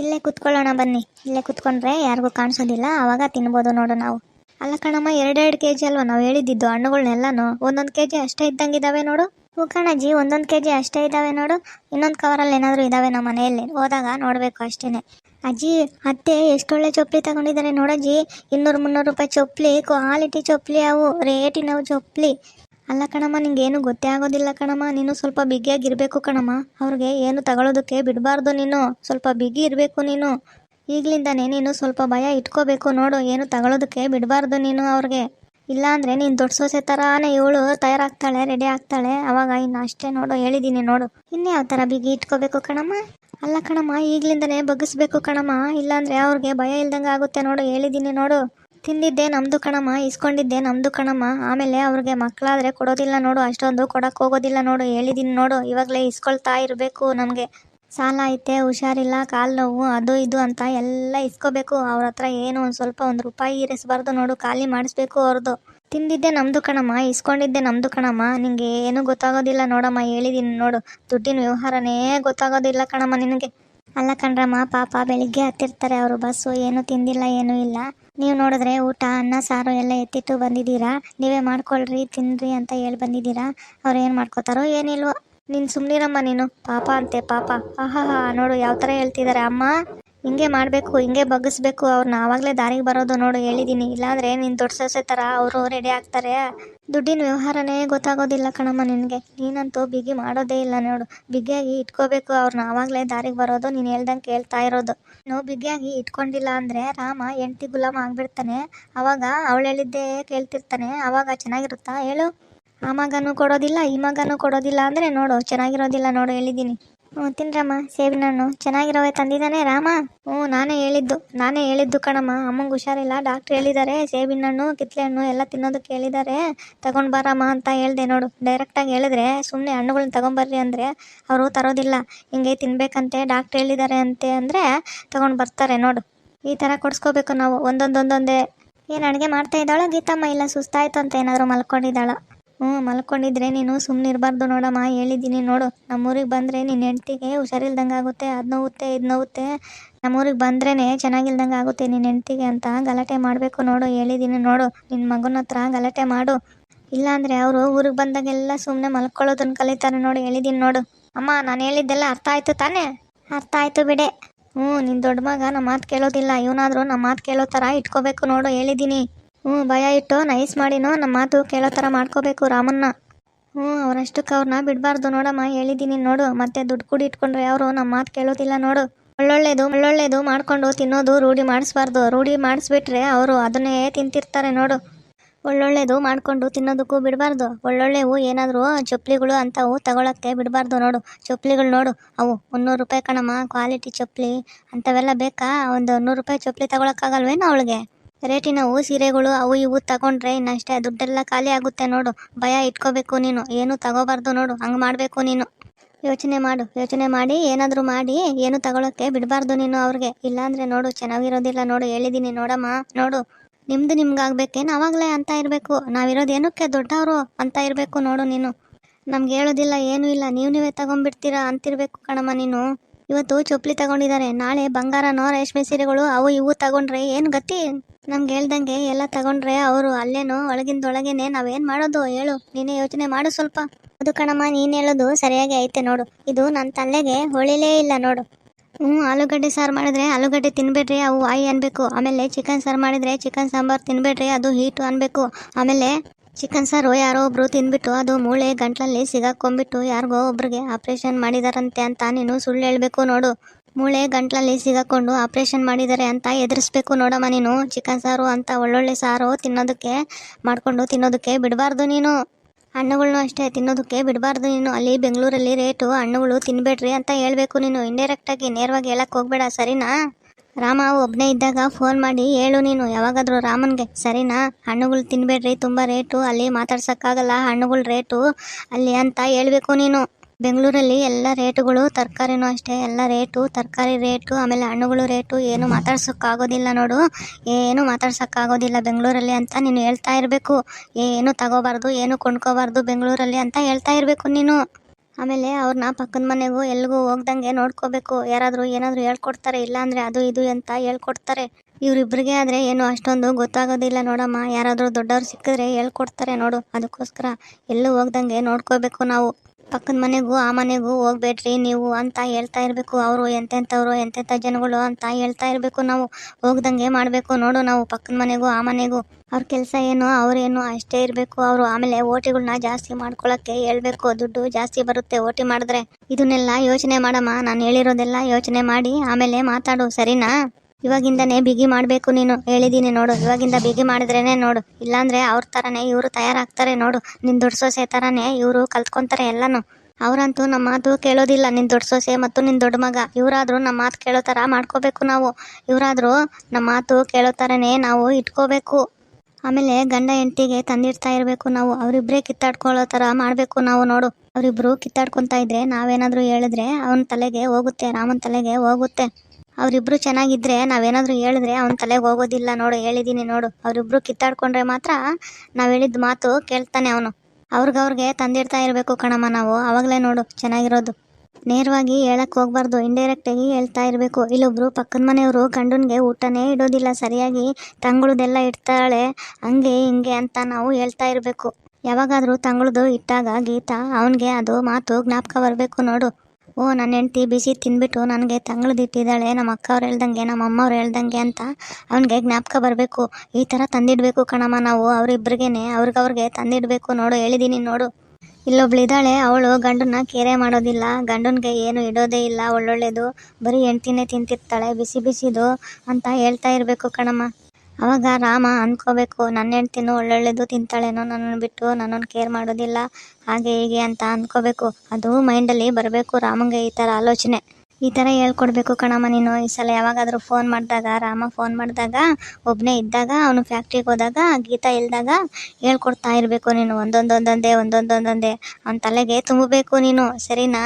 ಇಲ್ಲೇ ಕುತ್ಕೊಳ್ಳೋಣ ಬನ್ನಿ. ಇಲ್ಲೇ ಕುತ್ಕೊಂಡ್ರೆ ಯಾರಿಗೂ ಕಾಣಿಸೋದಿಲ್ಲ. ಅವಾಗ ತಿನ್ಬೋದು ನೋಡು ನಾವು. ಅಲ್ಲ ಕಣಮ್ಮ, ಎರಡೆರಡು ಕೆ ಜಿ ಅಲ್ವಾ? ನಾವು ಹೇಳಿದ್ದಿದ್ದು ಹಣ್ಣುಗಳ್ನೆಲ್ಲನೂ. ಒಂದೊಂದು ಕೆ ಜಿ ಅಷ್ಟೇ ಇದ್ದಂಗೆ ಇದಾವೆ ನೋಡು. ಹ್ಞೂ ಕಣಜ್ಜಿ ಒಂದೊಂದು ಕೆ ಜಿ ಅಷ್ಟೇ ಇದ್ದಾವೆ ನೋಡು. ಇನ್ನೊಂದು ಕವರಲ್ಲಿ ಏನಾದರೂ ಇದ್ದಾವೆ ನಮ್ಮ ಮನೆಯಲ್ಲಿ. ಹೋದಾಗ ನೋಡಬೇಕು ಅಷ್ಟೇ ಅಜ್ಜಿ, ಅತ್ತೆ ಎಷ್ಟೊಳ್ಳೆ ಚೊಪ್ಲಿ ತಗೊಂಡಿದ್ದಾರೆ ನೋಡಜ್ಜಿ. ಇನ್ನೂರು ಮುನ್ನೂರು ರೂಪಾಯಿ ಚೊಪ್ಲಿ ಕ್ವಾಲಿಟಿ ಚೊಪ್ಲಿ ಅವು. ರೇಟಿನವು ಚೊಪ್ಲಿ ಅಲ್ಲ ಕಣಮ್ಮ ನಿಂಗೇನು ಗೊತ್ತೇ ಆಗೋದಿಲ್ಲ ಕಣಮ್ಮ. ನೀನು ಸ್ವಲ್ಪ ಬಿಗಿಯಾಗಿರ್ಬೇಕು ಕಣಮ್ಮ. ಅವ್ರಿಗೆ ಏನು ತಗೊಳ್ಳೋದಕ್ಕೆ ಬಿಡಬಾರ್ದು ನೀನು. ಸ್ವಲ್ಪ ಬಿಗಿ ಇರಬೇಕು ನೀನು. ಈಗಲಿಂದನೇ ನೀನು ಸ್ವಲ್ಪ ಭಯ ಇಟ್ಕೋಬೇಕು. ನೋಡು, ಏನು ತಗೊಳ್ಳೋದಕ್ಕೆ ಬಿಡಬಾರ್ದು ನೀನು ಅವ್ರಿಗೆ. ಇಲ್ಲಾಂದ್ರೆ ನೀನು ದೊಡ್ಡ ಸೊಸೆ ಥರನೇ ಇವಳು ತಯಾರಾಗ್ತಾಳೆ ರೆಡಿ ಆಗ್ತಾಳೆ. ಅವಾಗ ಇನ್ನು ಅಷ್ಟೇ ನೋಡು ಹೇಳಿದ್ದೀನಿ ನೋಡು. ಇನ್ನು ಯಾವ ಥರ ಬಿಗಿ ಇಟ್ಕೋಬೇಕು ಕಣಮ್ಮ? ಅಲ್ಲ ಕಣಮ್ಮ, ಈಗಲಿಂದನೇ ಬಗ್ಗಿಸ್ಬೇಕು ಕಣಮ್ಮ. ಇಲ್ಲಾಂದ್ರೆ ಅವ್ರಿಗೆ ಭಯ ಇಲ್ದಂಗೆ ಆಗುತ್ತೆ ನೋಡು ಹೇಳಿದ್ದೀನಿ ನೋಡು. ತಿಂದಿದ್ದೆ, ನಮ್ದು ಕಣಮ್ಮ ಇಸ್ಕೊಂಡಿದ್ದೆ ನಮ್ದು ಕಣಮ್ಮ. ಆಮೇಲೆ ಅವ್ರಿಗೆ ಮಕ್ಕಳಾದ್ರೆ ಕೊಡೋದಿಲ್ಲ ನೋಡು, ಅಷ್ಟೊಂದು ಕೊಡಕ್ಕೆ ಹೋಗೋದಿಲ್ಲ ನೋಡು ಹೇಳಿದ್ದೀನಿ ನೋಡು, ಇವಾಗಲೇ ಇಸ್ಕೊಳ್ತಾ ಇರಬೇಕು ನಮಗೆ. ಸಾಲ ಐತೆ, ಹುಷಾರಿಲ್ಲ, ಕಾಲು ನೋವು, ಅದು ಇದು ಅಂತ ಎಲ್ಲ ಇಸ್ಕೋಬೇಕು ಅವ್ರ ಹತ್ರ ಏನು ಒಂದು ಸ್ವಲ್ಪ ಒಂದು ರೂಪಾಯಿ ಇರಿಸಬಾರ್ದು ನೋಡು, ಖಾಲಿ ಮಾಡಿಸ್ಬೇಕು ಅವ್ರದ್ದು ತಿಂದಿದ್ದೆ, ನಮ್ದು ಕಣಮ್ಮ ಇಸ್ಕೊಂಡಿದ್ದೆ ನಮ್ದು ಕಣಮ್ಮ. ನಿನಗೆ ಏನು ಗೊತ್ತಾಗೋದಿಲ್ಲ ನೋಡಮ್ಮ ಹೇಳಿದ್ದೀನಿ ನೋಡು. ದುಡ್ಡಿನ ವ್ಯವಹಾರನೇ ಗೊತ್ತಾಗೋದಿಲ್ಲ ಕಣಮ್ಮ ನಿನಗೆ. ಅಲ್ಲ ಕಣ್ರಮ್ಮ, ಪಾಪ ಬೆಳಿಗ್ಗೆ ಹತ್ತಿರ್ತಾರೆ ಅವರು, ಬಸ್ಸು, ಏನು ತಿಂದಿಲ್ಲ, ಏನೂ ಇಲ್ಲ. ನೀವು ನೋಡಿದ್ರೆ ಊಟ, ಅನ್ನ, ಸಾರು ಎಲ್ಲ ಎತ್ತಿಟ್ಟು ಬಂದಿದ್ದೀರಾ? ನೀವೇ ಮಾಡ್ಕೊಳ್ರಿ, ತಿನ್ರಿ ಅಂತ ಹೇಳಿ ಬಂದಿದ್ದೀರಾ? ಅವ್ರು ಏನು ಮಾಡ್ಕೋತಾರೋ ಏನಿಲ್ವೋ. ನೀನು ಸುಮ್ಮನಿರಮ್ಮ ನೀನು. ಪಾಪ ಅಂತೆ, ಪಾಪ. ಆಹಾ ನೋಡು ಯಾವ ಥರ ಹೇಳ್ತಿದ್ದಾರೆ ಅಮ್ಮ. ಹಿಂಗೆ ಮಾಡಬೇಕು, ಹಿಂಗೆ ಬಗ್ಗಿಸ್ಬೇಕು. ಅವ್ರನ್ನ ಆವಾಗಲೇ ದಾರಿಗೆ ಬರೋದು ನೋಡು ಹೇಳಿದ್ದೀನಿ ಇಲ್ಲಾಂದ್ರೆ ನೀನು ದೊಡ್ಡ ಸೊಸೆ ಥರ ಅವರು ರೆಡಿ ಆಗ್ತಾರೆ. ದುಡ್ಡಿನ ವ್ಯವಹಾರನೇ ಗೊತ್ತಾಗೋದಿಲ್ಲ ಕಣಮ್ಮ ನಿನಗೆ. ನೀನಂತೂ ಬಿಗಿ ಮಾಡೋದೇ ಇಲ್ಲ ನೋಡು. ಬಿಗಿಯಾಗಿ ಇಟ್ಕೋಬೇಕು. ಅವ್ರನ್ನ ಆವಾಗಲೇ ದಾರಿಗೆ ಬರೋದು ನೀನು ಹೇಳ್ದಂಗೆ ಕೇಳ್ತಾ ಇರೋದು. ನೋವು ಬಿಗಿಯಾಗಿ ಇಟ್ಕೊಂಡಿಲ್ಲ ಅಂದರೆ ರಾಮ ಎಂಟಿ ಗುಲಾಮ ಆಗ್ಬಿಡ್ತಾನೆ. ಅವಾಗ ಅವಳು ಹೇಳಿದ್ದೇ ಕೇಳ್ತಿರ್ತಾನೆ. ಅವಾಗ ಚೆನ್ನಾಗಿರುತ್ತಾ ಹೇಳು? ಆ ಮಗನೂ ಕೊಡೋದಿಲ್ಲ, ಈ ಮಗನೂ ಕೊಡೋದಿಲ್ಲ ಅಂದರೆ ನೋಡು, ಚೆನ್ನಾಗಿರೋದಿಲ್ಲ ನೋಡು ಹೇಳಿದ್ದೀನಿ ಹ್ಞೂ ತಿನ್ರಮ್ಮ ಸೇಬಿನ ಹಣ್ಣು. ಚೆನ್ನಾಗಿರೋವೆ ತಂದಿದ್ದಾನೆ ರಾಮ. ಹ್ಞೂ, ನಾನೇ ಹೇಳಿದ್ದು. ನಾನೇ ಹೇಳಿದ್ದು ಕಣಮ್ಮ. ಅಮ್ಮಂಗೆ ಹುಷಾರಿಲ್ಲ. ಡಾಕ್ಟ್ರ್ ಹೇಳಿದ್ದಾರೆ ಸೇಬಿನ ಹಣ್ಣು, ಕಿತ್ಲೆ ಹಣ್ಣು ಎಲ್ಲ ತಿನ್ನೋದಕ್ಕೆ ಹೇಳಿದ್ದಾರೆ. ತಗೊಂಡು ಬರಮ್ಮ ಅಂತ ಹೇಳ್ದೆ ನೋಡು. ಡೈರೆಕ್ಟಾಗಿ ಹೇಳಿದ್ರೆ ಸುಮ್ಮನೆ ಹಣ್ಣುಗಳನ್ನ ತಗೊಂಬರ್ರಿ ಅಂದರೆ ಅವರು ತರೋದಿಲ್ಲ. ಹಿಂಗೆ ತಿನ್ಬೇಕಂತೆ, ಡಾಕ್ಟ್ರ್ ಹೇಳಿದ್ದಾರೆ ಅಂತೆ ಅಂದರೆ ತಗೊಂಡು ಬರ್ತಾರೆ ನೋಡು. ಈ ಥರ ಕೊಡಿಸ್ಕೋಬೇಕು ನಾವು. ಒಂದೊಂದೊಂದೊಂದೇ. ಏನು ಅಡುಗೆ ಮಾಡ್ತಾ ಇದ್ದಾಳೋ ಗೀತಮ್ಮ? ಇಲ್ಲ, ಸುಸ್ತಾಯಿತು ಅಂತ ಏನಾದರೂ ಮಲ್ಕೊಂಡಿದ್ದಾಳ? ಹ್ಞೂ, ಮಲ್ಕೊಂಡಿದ್ರೆ ನೀನು ಸುಮ್ಮನೆ ಇರಬಾರ್ದು ನೋಡಮ್ಮ. ಹೇಳಿದ್ದೀನಿ ನೋಡು. ನಮ್ಮೂರಿಗೆ ಬಂದರೆ ನಿನ್ನ ಹೆಂಡ್ತಿಗೆ ಹುಷಾರಿಲ್ದಂಗೆ ಆಗುತ್ತೆ, ಅದು ನೋವುತ್ತೆ, ಇದು ನೋವುತ್ತೆ. ನಮ್ಮೂರಿಗೆ ಬಂದ್ರೇ ಚೆನ್ನಾಗಿಲ್ದಂಗೆ ಆಗುತ್ತೆ ನಿನ್ನ ಹೆಂಡ್ತಿಗೆ ಅಂತ ಗಲಾಟೆ ಮಾಡಬೇಕು ನೋಡು. ಹೇಳಿದ್ದೀನಿ ನೋಡು. ನಿನ್ನ ಮಗನ ಹತ್ರ ಗಲಾಟೆ ಮಾಡು. ಇಲ್ಲಾಂದರೆ ಅವರು ಊರಿಗೆ ಬಂದಾಗೆಲ್ಲ ಸುಮ್ಮನೆ ಮಲ್ಕೊಳ್ಳೋದನ್ನ ಕಲಿತಾರೆ ನೋಡು. ಹೇಳಿದ್ದೀನಿ ನೋಡು. ಅಮ್ಮ, ನಾನು ಹೇಳಿದ್ದೆಲ್ಲ ಅರ್ಥ ಆಯಿತು ತಾನೇ? ಅರ್ಥ ಆಯಿತು ಬಿಡೆ. ಹ್ಞೂ, ನಿನ್ನ ದೊಡ್ಡ ಮಗ ನಮ್ಮ ಮಾತು ಕೇಳೋದಿಲ್ಲ. ಇವನಾದರೂ ನಮ್ಮ ಮಾತು ಕೇಳೋ ಥರ ಇಟ್ಕೋಬೇಕು ನೋಡು. ಹೇಳಿದ್ದೀನಿ. ಹ್ಞೂ, ಭಯ ಇಟ್ಟು ನೈಸ್ ಮಾಡಿನೋ ನಮ್ಮ ಮಾತು ಕೇಳೋ ಥರ ಮಾಡ್ಕೋಬೇಕು ರಾಮನ್ನ ಹ್ಞೂ, ಅವರಷ್ಟಕ್ಕೆ ಅವ್ರನ್ನ ಬಿಡಬಾರ್ದು ನೋಡಮ್ಮ, ಹೇಳಿದ್ದೀನಿ ನೋಡು. ಮತ್ತೆ ದುಡ್ಡು ಕೂಡಿ ಇಟ್ಕೊಂಡ್ರೆ ಅವರು ನಮ್ಮ ಮಾತು ಕೇಳೋದಿಲ್ಲ ನೋಡು. ಒಳ್ಳೊಳ್ಳೇದು ಒಳ್ಳೊಳ್ಳೇದು ಮಾಡ್ಕೊಂಡು ತಿನ್ನೋದು ರೂಢಿ ಮಾಡಿಸ್ಬಾರ್ದು. ರೂಢಿ ಮಾಡಿಸ್ಬಿಟ್ರೆ ಅವರು ಅದನ್ನೇ ತಿಂತಿರ್ತಾರೆ ನೋಡು. ಒಳ್ಳೊಳ್ಳೇದು ಮಾಡ್ಕೊಂಡು ತಿನ್ನೋದಕ್ಕೂ ಬಿಡಬಾರ್ದು. ಒಳ್ಳೊಳ್ಳೆವು ಏನಾದರೂ ಚಪ್ಪಲಿಗಳು ಅಂಥವು ತಗೊಳಕ್ಕೆ ಬಿಡಬಾರ್ದು ನೋಡು. ಚಪ್ಪಲಿಗಳು ನೋಡು, ಅವು ಮುನ್ನೂರು ರೂಪಾಯಿ ಕಣಮ್ಮ ಕ್ವಾಲಿಟಿ ಚಪ್ಪಲಿ. ಅಂಥವೆಲ್ಲ ಬೇಕಾ? ಒಂದು ನೂರು ರೂಪಾಯಿ ಚಪ್ಪಲಿ ತಗೊಳಕ್ಕಾಗಲ್ವೇನು ಅವಳಿಗೆ? ರೇಟಿನವು ಸೀರೆಗಳು ಅವು ಇವು ತಗೊಂಡ್ರೆ ಇನ್ನಷ್ಟೇ. ದುಡ್ಡೆಲ್ಲ ಖಾಲಿ ಆಗುತ್ತೆ ನೋಡು. ಭಯ ಇಟ್ಕೋಬೇಕು ನೀನು. ಏನು ತಗೋಬಾರ್ದು ನೋಡು. ಹಂಗೆ ಮಾಡಬೇಕು ನೀನು. ಯೋಚನೆ ಮಾಡು. ಯೋಚನೆ ಮಾಡಿ, ಏನಾದರೂ ಮಾಡಿ, ಏನು ತಗೊಳಕ್ಕೆ ಬಿಡಬಾರ್ದು ನೀನು ಅವ್ರಿಗೆ. ಇಲ್ಲಾಂದ್ರೆ ನೋಡು, ಚೆನ್ನಾಗಿರೋದಿಲ್ಲ ನೋಡು. ಹೇಳಿದ್ದೀನಿ ನೋಡಮ್ಮ. ನೋಡು. ನಿಮ್ದು ನಿಮ್ಗಾಗ್ಬೇಕೇನು? ಅವಾಗಲೇ ಅಂತ ಇರಬೇಕು. ನಾವಿರೋದು ಏನಕ್ಕೆ ದೊಡ್ಡವರು ಅಂತ ಇರಬೇಕು ನೋಡು ನೀನು. ನಮ್ಗೆ ಹೇಳೋದಿಲ್ಲ, ಏನೂ ಇಲ್ಲ. ನೀವು ನೀವೇ ತಗೊಂಬಿಡ್ತೀರಾ ಅಂತಿರಬೇಕು ಕಣಮ್ಮ ನೀನು. ಇವತ್ತು ಚೊಪ್ಲಿ ತಗೊಂಡಿದ್ದಾರೆ. ನಾಳೆ ಬಂಗಾರನೋ ರೇಷ್ಮೆ ಸೀರೆಗಳು ಅವು ಇವು ತಗೊಂಡ್ರೆ ಏನು ಗತಿ? ನಮ್ಗೆ ಹೇಳ್ದಂಗೆ ಎಲ್ಲ ತಗೊಂಡ್ರೆ ಅವರು ಅಲ್ಲೇನೋ ಒಳಗಿಂದೊಳಗೇನೆ ನಾವೇನು ಮಾಡೋದು? ಹೇಳು, ನೀನೇ ಯೋಚನೆ ಮಾಡು ಸ್ವಲ್ಪ. ಅದು ಕಣಮ್ಮ, ನೀನು ಹೇಳೋದು ಸರಿಯಾಗಿ ಐತೆ ನೋಡು. ಇದು ನನ್ನ ತಲೆಗೆ ಹೊಳಿಲೇ ಇಲ್ಲ ನೋಡು. ಹ್ಞೂ ಆಲೂಗಡ್ಡೆ ಸಾರು ಮಾಡಿದ್ರೆ ಆಲೂಗಡ್ಡೆ ತಿನ್ಬೇಡ್ರಿ, ಅವು ವಾಯಿ ಅನ್ಬೇಕು. ಆಮೇಲೆ ಚಿಕನ್ ಸಾರು ಮಾಡಿದ್ರೆ ಚಿಕನ್ ಸಾಂಬಾರು ತಿನ್ಬೇಡ್ರಿ, ಅದು ಹೀಟು ಅನ್ಬೇಕು. ಆಮೇಲೆ ಚಿಕನ್ ಸಾರು ಯಾರೋ ಒಬ್ರು ತಿಂದ್ಬಿಟ್ಟು ಅದು ಮೂಳೆ ಗಂಟ್ಲಲ್ಲಿ ಸಿಗಾಕೊಂಬಿಟ್ಟು ಯಾರಿಗೋ ಒಬ್ರಿಗೆ ಆಪ್ರೇಷನ್ ಮಾಡಿದಾರಂತೆ ಅಂತ ನೀನು ಸುಳ್ಳು ಹೇಳ್ಬೇಕು ನೋಡು. ಮೂಳೆ ಗಂಟ್ಲಲ್ಲಿ ಸಿಗಾಕೊಂಡು ಆಪ್ರೇಷನ್ ಮಾಡಿದ್ದಾರೆ ಅಂತ ಎದುರಿಸ್ಬೇಕು ನೋಡಮ್ಮ ನೀನು. ಚಿಕನ್ ಸಾರು ಅಂತ ಒಳ್ಳೊಳ್ಳೆ ಸಾರು ತಿನ್ನೋದಕ್ಕೆ, ಮಾಡಿಕೊಂಡು ತಿನ್ನೋದಕ್ಕೆ ಬಿಡಬಾರ್ದು ನೀನು. ಹಣ್ಣುಗಳನ್ನೂ ಅಷ್ಟೇ ತಿನ್ನೋದಕ್ಕೆ ಬಿಡಬಾರ್ದು ನೀನು. ಅಲ್ಲಿ ಬೆಂಗಳೂರಲ್ಲಿ ರೇಟು ಹಣ್ಣುಗಳು ತಿನ್ಬೇಡ್ರಿ ಅಂತ ಹೇಳಬೇಕು ನೀನು. ಇಂಡೈರೆಕ್ಟಾಗಿ ನೇರವಾಗಿ ಹೇಳಕ್ಕೆ ಹೋಗ್ಬೇಡ, ಸರಿನಾ? ರಾಮ ಒಬ್ಬನೇ ಇದ್ದಾಗ ಫೋನ್ ಮಾಡಿ, ಹೇಳು ನೀನು, ಯಾವಾಗಾದ್ರೂ ರಾಮನ್ಗೆ, ಸರಿನಾ? ಹಣ್ಣುಗಳು ತಿನ್ಬೇಡ್ರಿ, ತುಂಬ ರೇಟು ಅಲ್ಲಿ ಮಾತಾಡ್ಸೋಕ್ಕಾಗಲ್ಲ, ಹಣ್ಣುಗಳ ರೇಟು ಅಲ್ಲಿ ಅಂತ ಹೇಳ್ಬೇಕು ನೀನು. ಬೆಂಗಳೂರಲ್ಲಿ ಎಲ್ಲ ರೇಟುಗಳು ತರಕಾರಿನೂ ಅಷ್ಟೇ, ಎಲ್ಲ ರೇಟು ತರಕಾರಿ ರೇಟು ಆಮೇಲೆ ಹಣ್ಣುಗಳು ರೇಟು ಏನು ಮಾತಾಡ್ಸೋಕ್ಕಾಗೋದಿಲ್ಲ ನೋಡು. ಏನು ಮಾತಾಡ್ಸೋಕ್ಕಾಗೋದಿಲ್ಲ ಬೆಂಗಳೂರಲ್ಲಿ ಅಂತ ನೀನು ಹೇಳ್ತಾ ಇರಬೇಕು. ಏನು ತಗೋಬಾರ್ದು, ಏನು ಕೊಂಡ್ಕೋಬಾರ್ದು ಬೆಂಗಳೂರಲ್ಲಿ ಅಂತ ಹೇಳ್ತಾ ಇರಬೇಕು ನೀನು. ಆಮೇಲೆ ಅವ್ರನ್ನ ಪಕ್ಕದ ಮನೆಗೂ ಎಲ್ಗೂ ಹೋಗ್ದಂಗೆ ನೋಡ್ಕೋಬೇಕು. ಯಾರಾದರೂ ಏನಾದರೂ ಹೇಳ್ಕೊಡ್ತಾರೆ, ಇಲ್ಲಾಂದ್ರೆ ಅದು ಇದು ಅಂತ ಹೇಳ್ಕೊಡ್ತಾರೆ. ಇವ್ರಿಬ್ರಿಗೆ ಆದ್ರೆ ಏನು ಅಷ್ಟೊಂದು ಗೊತ್ತಾಗೋದಿಲ್ಲ ನೋಡಮ್ಮ. ಯಾರಾದರೂ ದೊಡ್ಡವ್ರು ಸಿಕ್ಕಿದ್ರೆ ಹೇಳ್ಕೊಡ್ತಾರೆ ನೋಡು. ಅದಕ್ಕೋಸ್ಕರ ಎಲ್ಲೂ ಹೋಗ್ದಂಗೆ ನೋಡ್ಕೋಬೇಕು ನಾವು. ಪಕ್ಕದ ಮನೆಗೂ ಆ ಮನೆಗೂ ಹೋಗ್ಬೇಡ್ರಿ, ನೀವು ಅಂತ ಹೇಳ್ತಾ ಇರಬೇಕು. ಅವರು ಎಂತೆಂಥವ್ರು, ಎಂತೆಂಥ ಜನಗಳು ಅಂತ ಹೇಳ್ತಾ ಇರಬೇಕು ನಾವು. ಹೋಗ್ದಂಗೆ ಮಾಡಬೇಕು. ನೋಡು ನಾವು ಪಕ್ಕದ ಮನೆಗೂ ಆ ಮನೆಗೂ. ಅವ್ರ ಕೆಲಸ ಏನು ಅವ್ರೇನು ಅಷ್ಟೇ ಇರಬೇಕು. ಅವರು ಆಮೇಲೆ ಓಟಿಗಳನ್ನ ಜಾಸ್ತಿ ಮಾಡ್ಕೊಳಕ್ಕೆ ಹೇಳ್ಬೇಕು. ದುಡ್ಡು ಜಾಸ್ತಿ ಬರುತ್ತೆ ಓಟಿ ಮಾಡಿದ್ರೆ. ಇದನ್ನೆಲ್ಲ ಯೋಚನೆ ಮಾಡಮ್ಮ. ನಾನು ಹೇಳಿರೋದೆಲ್ಲ ಯೋಚನೆ ಮಾಡಿ, ಆಮೇಲೆ ಮಾತಾಡು. ಸರಿನಾ? ಇವಾಗಿಂದನೇ ಬಿಗಿ ಮಾಡಬೇಕು ನೀನು. ಹೇಳಿದ್ದೀನಿ ನೋಡು. ಇವಾಗಿಂದ ಬಿಗಿ ಮಾಡಿದ್ರೇನೆ ನೋಡು. ಇಲ್ಲಾಂದ್ರೆ ಅವ್ರ ಥರನೇ ಇವರು ತಯಾರಾಗ್ತಾರೆ ನೋಡು. ನಿನ್ ದೊಡ್ಡ ಸೊಸೆ ಥರನೇ ಇವರು ಕಲ್ತ್ಕೊಂತಾರೆ ಎಲ್ಲಾನು. ಅವರಂತೂ ನಮ್ಮ ಮಾತು ಕೇಳೋದಿಲ್ಲ. ನಿನ್ ದೊಡ್ಡ ಸೊಸೆ ಮತ್ತು ನಿನ್ ದೊಡ್ಡ ಮಗ. ಇವರಾದರೂ ನಮ್ಮ ಮಾತು ಕೇಳೋ ಥರ ಮಾಡ್ಕೋಬೇಕು ನಾವು. ಇವರಾದರೂ ನಮ್ಮ ಮಾತು ಕೇಳೋ ಥರನೇ ನಾವು ಇಟ್ಕೋಬೇಕು. ಆಮೇಲೆ ಗಂಡ ಹೆಂಡತಿಗೆ ತಂದಿಡ್ತಾ ಇರಬೇಕು ನಾವು. ಅವರಿಬ್ಬರೇ ಕಿತ್ತಾಡ್ಕೊಳ್ಳೋ ಥರ ಮಾಡಬೇಕು ನಾವು ನೋಡು. ಅವರಿಬ್ಬರು ಕಿತ್ತಾಡ್ಕೊತಾ ಇದ್ರೆ ನಾವೇನಾದರೂ ಹೇಳಿದ್ರೆ ಅವನ ತಲೆಗೆ ಹೋಗುತ್ತೆ, ರಾಮನ ತಲೆಗೆ ಹೋಗುತ್ತೆ. ಅವರಿಬ್ರು ಚೆನ್ನಾಗಿದ್ರೆ ನಾವೇನಾದರೂ ಹೇಳಿದ್ರೆ ಅವನ ತಲೆಗೆ ಹೋಗೋದಿಲ್ಲ ನೋಡು ಹೇಳಿದ್ದೀನಿ ನೋಡು. ಅವರಿಬ್ರು ಕಿತ್ತಾಡ್ಕೊಂಡ್ರೆ ಮಾತ್ರ ನಾವು ಹೇಳಿದ ಮಾತು ಕೇಳ್ತಾನೆ ಅವನು. ಅವ್ರಿಗವ್ರಿಗೆ ತಂದಿಡ್ತಾ ಇರಬೇಕು ಕಣಮ್ಮ ನಾವು ಆವಾಗಲೇ ನೋಡು, ಚೆನ್ನಾಗಿರೋದು. ನೇರವಾಗಿ ಹೇಳಕ್ಕೆ ಹೋಗ್ಬಾರ್ದು ಇಂಡೈರೆಕ್ಟಾಗಿ ಹೇಳ್ತಾ ಇರಬೇಕು. ಇಲ್ಲೊಬ್ರು ಪಕ್ಕದ ಮನೆಯವರು ಗಂಡನಿಗೆ ಊಟನೇ ಇಡೋದಿಲ್ಲ, ಸರಿಯಾಗಿ ತಂಗುಳದೆಲ್ಲ ಇಡ್ತಾಳೆ, ಹಂಗೆ ಹಿಂಗೆ ಅಂತ ನಾವು ಹೇಳ್ತಾ ಇರಬೇಕು. ಯಾವಾಗಾದರೂ ತಂಗಳದು ಇಟ್ಟಾಗ ಗೀತಾ ಅವನಿಗೆ ಅದು ಮಾತು ಜ್ಞಾಪಕ ಬರಬೇಕು ನೋಡು. ಓ ನನ್ನ ಹೆಂಡ್ತಿ ಬಿಸಿ ತಿಂದ್ಬಿಟ್ಟು ನನಗೆ ತಂಗಳದಿಟ್ಟಿದ್ದಾಳೆ ನಮ್ಮ ಅಕ್ಕ ಅವ್ರು ಹೇಳ್ದಂಗೆ, ನಮ್ಮ ಅಮ್ಮ ಅವ್ರು ಹೇಳ್ದಂಗೆ ಅಂತ ಅವನಿಗೆ ಜ್ಞಾಪಕ ಬರಬೇಕು. ಈ ಥರ ತಂದಿಡಬೇಕು ಕಣಮ್ಮ ನಾವು ಅವರಿಬ್ಬರಿಗೇನೆ ಅವ್ರಿಗವ್ರಿಗೆ ತಂದಿಡಬೇಕು ನೋಡು ಹೇಳಿದ್ದೀನಿ ನೋಡು. ಇಲ್ಲೊಬ್ಳಿದ್ದಾಳೆ ಅವಳು ಗಂಡನ್ನ ಕೇರೆ ಮಾಡೋದಿಲ್ಲ, ಗಂಡನಿಗೆ ಏನು ಇಡೋದೇ ಇಲ್ಲ, ಒಳ್ಳೊಳ್ಳೇದು. ಬರೀ ಹೆಂಡ್ತಿನೇ ತಿಂತಿರ್ತಾಳೆ, ಬಿಸಿ ಬಿಸಿದು ಅಂತ ಹೇಳ್ತಾ ಇರಬೇಕು ಕಣಮ್ಮ. ಅವಾಗ ರಾಮ ಅಂದ್ಕೋಬೇಕು ನನ್ನ ಹೆಂಡ್ತಿನೂ ಒಳ್ಳೊಳ್ಳೇದು ತಿಂತಾಳೇನೋ, ನನ್ನನ್ನು ಬಿಟ್ಟು ನನ್ನನ್ನು ಕೇರ್ ಮಾಡೋದಿಲ್ಲ, ಹಾಗೆ ಹೀಗೆ ಅಂತ ಅಂದ್ಕೋಬೇಕು ಅದು ಮೈಂಡಲ್ಲಿ ಬರಬೇಕು ರಾಮಂಗೆ ಈ ಥರ ಆಲೋಚನೆ. ಈ ಥರ ಹೇಳ್ಕೊಡ್ಬೇಕು ಕಣಮ್ಮ ನೀನು. ಈ ಸಲ ಯಾವಾಗಾದರೂ ಫೋನ್ ಮಾಡಿದಾಗ, ರಾಮ ಫೋನ್ ಮಾಡಿದಾಗ ಒಬ್ಬನೇ ಇದ್ದಾಗ, ಅವನು ಫ್ಯಾಕ್ಟ್ರಿಗೆ ಹೋದಾಗ, ಗೀತಾ ಇಲ್ದಾಗ ಹೇಳ್ಕೊಡ್ತಾ ಇರಬೇಕು ನೀನು. ಒಂದೊಂದೊಂದೊಂದೇ ಒಂದೊಂದೊಂದೊಂದೇ. ಅವನ ತಲೆಗೆ ತುಂಬಬೇಕು ನೀನು. ಸರಿನಾ?